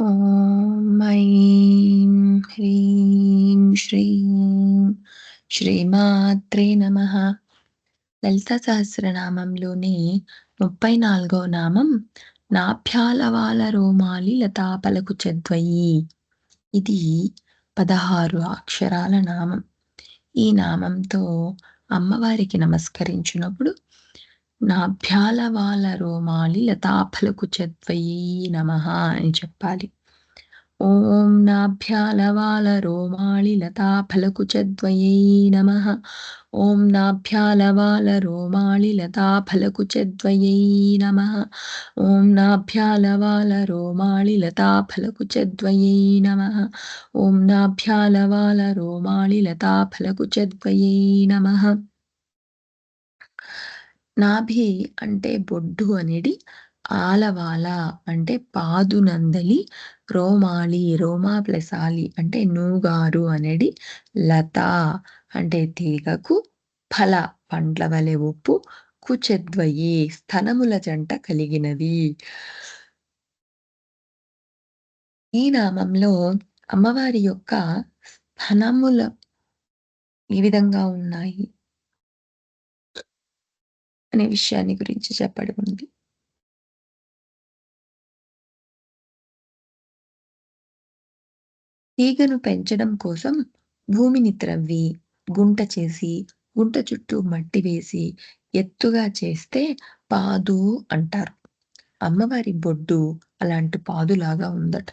ఓం ఐం హ్రీం శ్రీం శ్రీమాత్రే నమః లలిత సహస్రనామంలోని ముప్పై నాలుగో నామం నాభ్యాలవాల రోమాలి లతాపలకు చెద్వయి ఇది పదహారు అక్షరాల నామం ఈ నామంతో అమ్మవారికి నమస్కరించినప్పుడు నాభ్యాలవాల రోమాలి లతాఫలకు చద్వయీ నమ అని చెప్పాలి. ఓం నాభ్యాలవాల రోమాళి లతాఫలకు చద్వయై నమ. ఓం నాభ్యాలవాల రోమాళి లతాఫలకు చద్వయై నమ. ఓం నాభ్యాలవాల రోమాళి లతాఫలకు చద్వయై నమ. ఓం నాభ్యాలవాల రోమాళి లతాఫలకు చద్వయై నమ. నాభి అంటే బొడ్డు అనేది ఆలవాల అంటే పాదునందలి రోమాలి రోమా ప్లస్ ఆలి అంటే నూగారు అనేది లత అంటే తీగకు ఫల పండ్ల వలె ఉప్పు కుచెద్వయి స్థనముల జంట కలిగినది. ఈ నామంలో అమ్మవారి యొక్క స్థనముల ఈ విధంగా ఉన్నాయి. అనే విషయాన్ని గురించి చెప్పడం ఉంది. తీగను పెంచడం కోసం భూమిని త్రవ్వి గుంట చేసి గుంట చుట్టూ మట్టి వేసి ఎత్తుగా చేస్తే పాదు అంటారు. అమ్మవారి బొడ్డు అలాంటి పాదులాగా ఉందట.